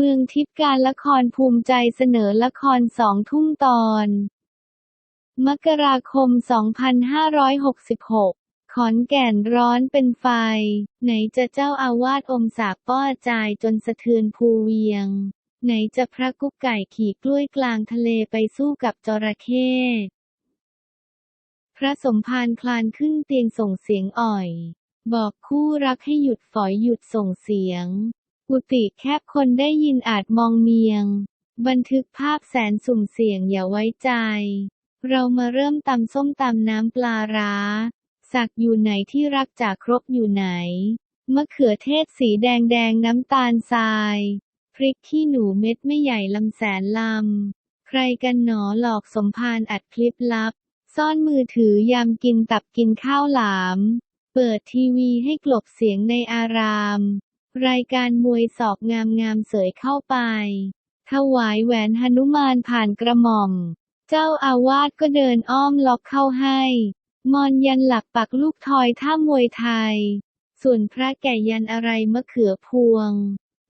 เมืองทิพย์การละครภูมิใจเสนอละครสองทุ่มตอน มกราคม 2566ขอนแก่นร้อนเป็นไฟ ไหนจะเจ้าอาวาสอมสาป้อจายจนสะเทือนภูเวียง ไหนจะพระกุ๊กไก่ขี่กล้วยกลางทะเลไปสู้กับจระเข้พระสมภารคลานขึ้นเตียงส่งเสียงอ่อย บอกคู่รักให้หยุดฝอยหยุดส่งเสียง กุฏิแคบคนได้ยินอาจมองเมียง บันทึกภาพแสนสุ่มเสี่ยงอย่าไว้ใจ เรามาเริ่มตำส้มตำน้ำปลาร้า สักอยู่ไหนที่รักจากครบอยู่ไหน มะเขือเทศสีแดงแดงน้ำตาลทราย พริกขี้หนูเม็ดไม่ใหญ่ลำแสนลำ ใครกันหนอหลอกสมภารอัดคลิปลับ ซ่อนมือถือยามกินตับกินข้าวหลาม เปิดทีวีให้กลบเสียงในอาราม รายการมวยศอกงามงามๆเสยเข้าไป ถวายแหวนหนุมานผ่านกระหม่อม เจ้าอาวาสก็เดินอ้อมล็อกเข้าให้ มอนยันหลักปักลูกทอยท่ามวยไทย ส่วนพระแก่ยันอะไรมะเขือพวง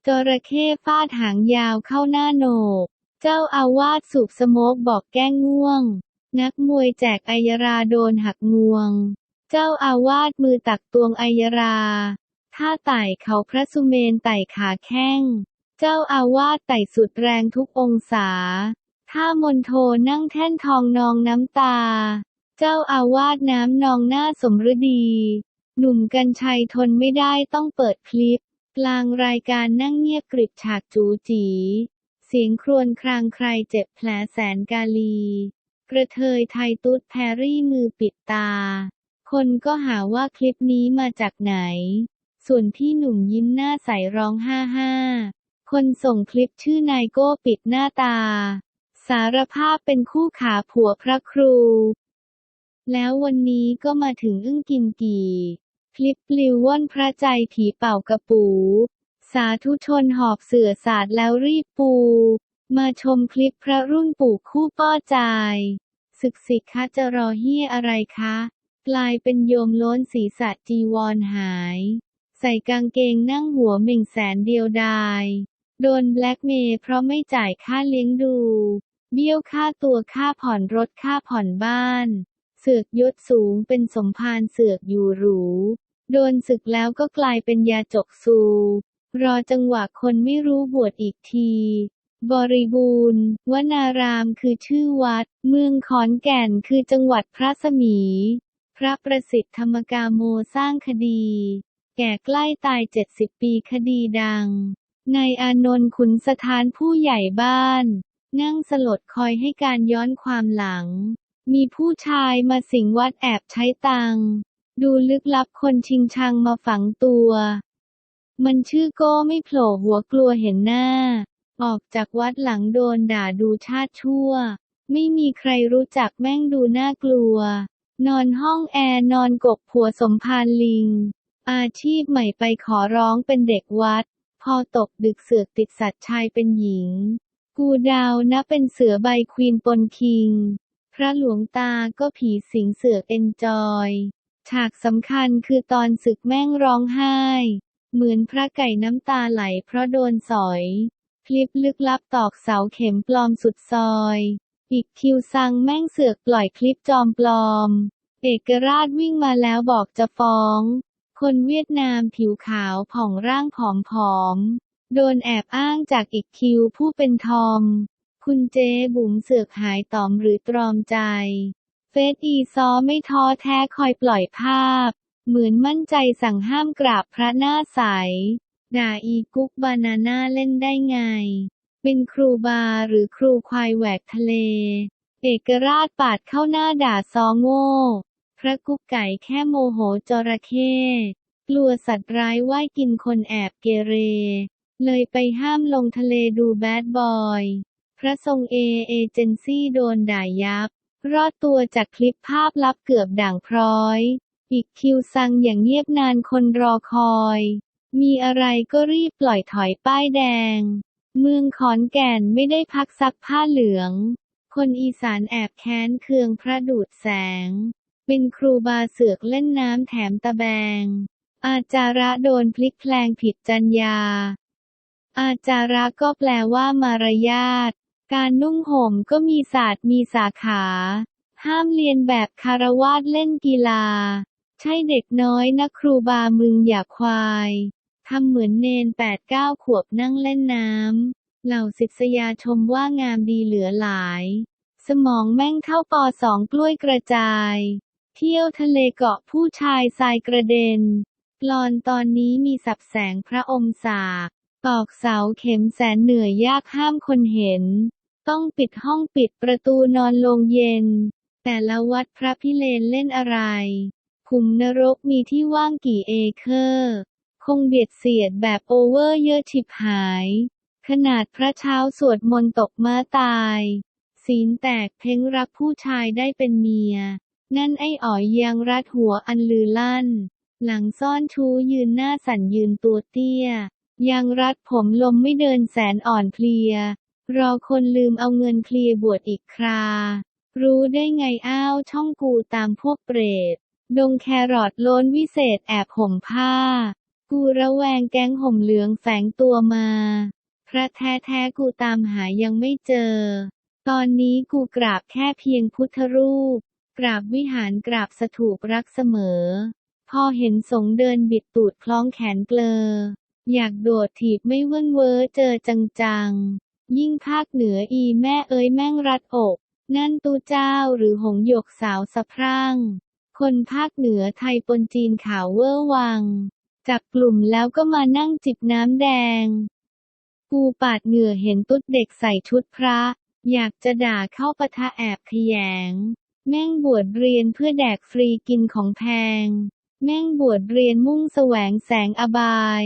จระเข้ฟาดหางยาวเข้าหน้าโหนก เจ้าอาวาสสูบสโมกบอกแก้ง่วง นักมวยแจกอัยราโดนหักงวง เจ้าอาวาสมือตักตวงอัยรา ท่าไต่เขาพระสุเมนไต่ขาแข้ง เจ้าอาวาสไต่สุดแรงทุกองศา ท่ามนโทนั่งแท่นทองนองน้ำตา เจ้าอาวาสน้ำนองหน้าสมฤดี หนุ่มกัญชัยทนไม่ได้ต้องเปิดคลิป กลางรายการนั่งเงียบกริบฉากจูจี เสียงครวญครางใครเจ็บแผลแสนกาลี กระเทยไทยตุ๊ดแพรรี่มือปิดตา คนก็หาว่าคลิปนี้มาจากไหน ส่วนพี่หนุ่มยิ้มหน้าใสร้องห้าห้า คนส่งคลิปชื่อนายโก้ปิดหน้าตา สารภาพเป็นคู่ขาผัวพระครู แล้ววันนี้ก็มาถึงอึ้งกิมกี่ คลิปปลิวว่อนพระใจผีเป่ากระปู สาธุชนหอบเสือสาดแล้วรีบปู มาชมคลิปพระรุ่นปู่คู่ป้อใจศึกสิกคะจะรอเฮียอะไรคะ กลายเป็นโยมล้นศีรษะจีวรหาย ใส่กางเกงนั่งหัวเหม่งแสนเดียวดาย โดนแบล็กเมย์เพราะไม่จ่ายค่าเลี้ยงดู เบี้ยวค่าตัวค่าผ่อนรถค่าผ่อนบ้าน เสือกยศสูงเป็นสมภารเสือกอยู่หรู โดนศึกแล้วก็กลายเป็นยาจกซู รอจังหวะคนไม่รู้บวชอีกที บริบูรณ์วนารามคือชื่อวัด เมืองขอนแก่นคือจังหวัดพระสมี พระประสิทธิ์ธรรมกาโมสร้างคดี แก่ใกล้ตาย 70 ปีคดีดัง นายอานนท์ขุนสถานผู้ใหญ่บ้าน นั่งสลดคอยให้การย้อนความหลัง มีผู้ชายมาสิงวัดแอบใช้ตัง ดูลึกลับคนชิงชังมาฝังตัว มันชื่อโก้ไม่โผล่หัวกลัวเห็นหน้า ออกจากวัดหลังโดนด่าดูชาติชั่ว ไม่มีใครรู้จักแม่งดูน่ากลัว นอนห้องแอร์นอนกกผัวสมภารลิง อาชีพใหม่ไปขอร้องเป็นเด็กวัด พอตกดึกเสือกติดสัตว์ชายเป็นหญิง กูดาวนะเป็นเสือใบควีนปนคิง พระหลวงตาก็ผีสิงเสือกเอนจอย ฉากสำคัญคือตอนศึกแม่งร้องไห้ เหมือนพระไก่น้ำตาไหลเพราะโดนสอย คลิปลึกลับตอกเสาเข็มปลอมสุดซอยอีกคิวซังแม่งเสือกปล่อยคลิปจอมปลอม เอกราชวิ่งมาแล้วบอกจะฟ้อง คนเวียดนามผิวขาวผ่องร่างผอมๆโดนแอบอ้างจากอีกคิวผู้เป็นทอม คุณเจ๊บุ๋มเสือกหายตอมหรือตรอมใจ เฟซอีซอไม่ท้อแท้คอยปล่อยภาพ เหมือนมั่นใจสั่งห้ามกราบพระหน้าใส ด่าอีกุ๊กบานาน่าเล่นได้ไง เป็นครูบาหรือครูควายแหวกทะเล เอกราชปาดเข้าหน้าด่าซอโง่ พระกุ๊กไก่แค่โมโหจระเข้กลัวสัตว์ร้ายว่ายกินคนแอบเกเร เลยไปห้ามลงทะเลดูแบดบอย พระทรงเอเอเจนซี่โดนด่ายับ รอดตัวจากคลิปภาพลับเกือบด่างพร้อย อีกคิวซังอย่างเงียบนานคนรอคอย มีอะไรก็รีบปล่อยถอยป้ายแดง เมืองขอนแก่นไม่ได้พักซักผ้าเหลือง คนอีสานแอบแค้นเคืองพระดูดแสง ป็นครูบาเสือกเล่นน้ำแถมตะแบง อาจาระโดนพลิกแพลงผิดจรรยาอาจาระก็แปลว่ามารยาท การนุ่งห่มก็มีศาสตร์มีสาขา ห้ามเรียนแบบคารวาสเล่นกีฬา ใช่เด็กน้อยนะครูบามึงอย่าควายทำเหมือนเนนแปดเก้าขวบนั่งเล่นน้ำ เหล่าศิษยาชมว่างามดีเหลือหลาย สมองแม่งเข้าปอสองกล้วยกระจาย เที่ยวทะเลเกาะผู้ชายทรายกระเด็นกลอนตอนนี้มีสับแสงพระอมสากตอกเสาเข็มแสนเหนื่อยยากห้ามคนเห็น ต้องปิดห้องปิดประตูนอนลงเย็น แต่ละวัดพระพิเลนเล่นอะไรขุมนรกมีที่ว่างกี่เอเคอร์ คงเบียดเสียดแบบโอเวอร์เยอะฉิบหาย ขนาดพระเช้าสวดมนต์ตกม้าตาย ศีลแตกเพ้งรักผู้ชายได้เป็นเมีย นั่นไอ้อ๋อยยังรัดหัวอันลือลั่น หลังซ่อนชู้ยืนหน้าสั่นยืนตัวเตี้ย ยังรัดผมลมไม่เดินแสนอ่อนเพลีย รอคนลืมเอาเงินเคลียบวชอีกครา รู้ได้ไงอ้าวช่องกูตามพวกเปรต ดงแครอทล้นวิเศษแอบห่มผ้า กูระแวงแก๊งห่มเหลืองแฝงตัวมา พระแท้แท้กูตามหายังไม่เจอ ตอนนี้กูกราบแค่เพียงพุทธรูป กราบวิหารกราบสถูปรักเสมอ พอเห็นสงเดินบิดตูดคล้องแขนเกลอ อยากโดดถีบไม่เวิ้นเว้อเจอจังๆ ยิ่งภาคเหนืออีแม่เอ้ยแม่งรัดอก นั่นตูเจ้าหรือหงหยกสาวสะพรั่ง คนภาคเหนือไทยปนจีนขาวเวอร์วังจับกลุ่มแล้วก็มานั่งจิบน้ำแดง กูปาดเหงื่อเห็นตุ๊ดเด็กใส่ชุดพระ อยากจะด่าเข้าปะทะแอบขยง แม่งบวชเรียนเพื่อแดกฟรีกินของแพง แม่งบวชเรียนมุ่งแสวงแสงอบาย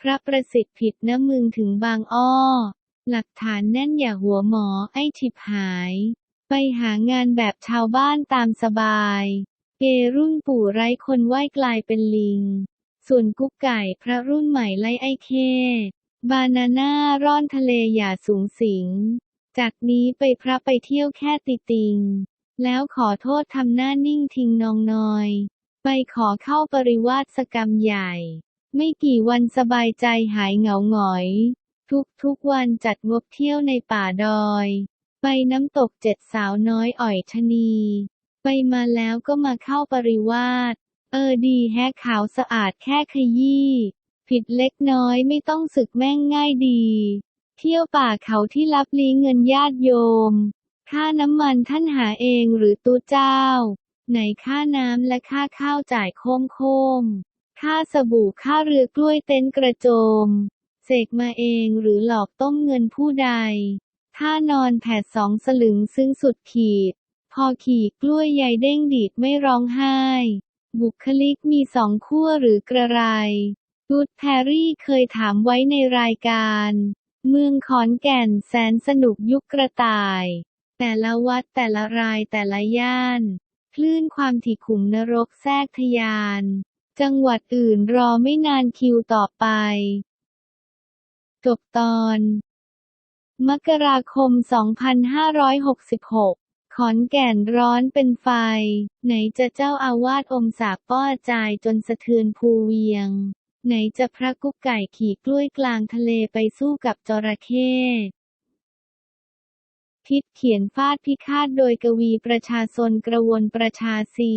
พระประสิทธิ์ผิดนะมึงถึงบางอ้อ หลักฐานแน่นอย่าหัวหมอไอ้ฉิบหาย ไปหางานแบบชาวบ้านตามสบาย เกรุ่นปู่ไร้คนไหว้กลายเป็นลิง ส่วนกุ๊กไก่พระรุ่นใหม่ไล่ไอ้เค บานาน่าร่อนทะเลอย่าสูงสิง จากนี้ไปพระไปเที่ยวแค่ติติง แล้วขอโทษทำหน้านิ่งทิ้งนองนอย ไปขอเข้าปริวาสกรรมใหญ่ ไม่กี่วันสบายใจหายเหงาหงอย ทุกทุกวันจัดงบเที่ยวในป่าดอย ไปน้ำตกเจ็ดสาวน้อยอ่อยชะนี ไปมาแล้วก็มาเข้าปริวาสเออดีแฮะขาวสะอาดแค่ขยี้ ผิดเล็กน้อยไม่ต้องสึกแม่งง่ายดี เที่ยวป่าเขาที่รับลี้เงินญาติโยม ค่าน้ำมันท่านหาเองหรือตู้เจ้า ไหนค่าน้ำและค่าข้าวจ่ายโค้มโค้มๆค่าสบู่ค่าเรือกล้วยเต็นท์กระโจม เสกมาเองหรือหลอกต้มเงินผู้ใด ถ้านอนแผดสองสลึงซึ่งสุดขีด พอขี่กล้วยใยเด้งดีดไม่ร้องไห้ บุคลิกมีสองขั้วหรือกระไรกูดแพรรี่เคยถามไว้ในรายการ เมืองขอนแก่นแสนสนุกยุคกระต่าย แต่ละวัดแต่ละรายแต่ละย่าน คลื่นความถี่ขุมนรกแทรกทะยาน จังหวัดอื่นรอไม่นานคิวต่อไป จบตอน มกราคม 2566ขอนแก่นร้อนเป็นไฟ ไหนจะเจ้าอาวาสอมสาป้อจายจนสะเทือนภูเวียง ไหนจะพระกุ๊กไก่ขี่กล้วยกลางทะเลไปสู้กับจระเข้ พิษเขียนฟาดพิฆาตโดยกวีประชาชนกระวนประชาสี